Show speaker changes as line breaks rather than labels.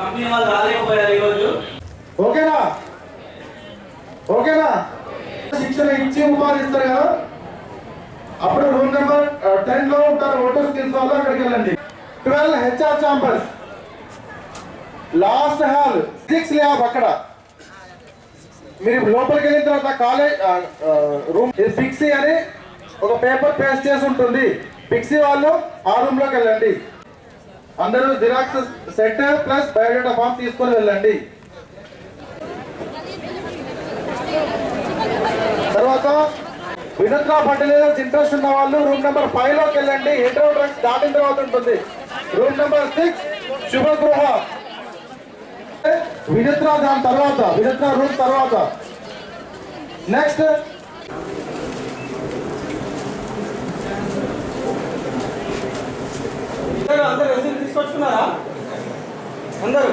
Company వాళ్ళు రాలేకపోయారు ఈరోజు.
ఓకేనా? ఓకేనా? శిక్షణ ఇచ్చి ఉపాధి ఇస్తారు కదా? అప్పుడు రూమ్ నెంబర్ టెన్లో ఉంటారు ఓటర్ స్కిల్స్ వాళ్ళు అక్కడికి వెళ్ళండి. Twelve HR chambers last hall six lab అక్కడ. మీరు లోపలికి వెళ్ళిన తర్వాత కాలేజ్ రూమ్ ఫిక్సీ అని ఒక పేపర్ పేస్ట్ చేసి ఉంటుంది. ఫిక్సీ వాళ్ళు ఆ రూమ్లోకి వెళ్ళండి. అందరూ xerox set plus biodata form తీసుకొని వెళ్ళండి. తర్వాత వినోద్రా ఫర్టిలైజర్స్ ఇంట్రెస్ట్ ఉన్న వాళ్ళు రూమ్ నెంబర్ ఫైవ్లోకి వెళ్ళండి. హెడ్రో డ్రగ్స్ దాటిన తర్వాత ఉంటుంది. రూమ్ నెంబర్ సిక్స్ శుభగృహ. వినోద్రా దాని తర్వాత వినోద్రా రూమ్ తర్వాత. నెక్స్ట్
అందరూ రెసిపీ తీసుకొచ్చుకున్నారా? అందరూ?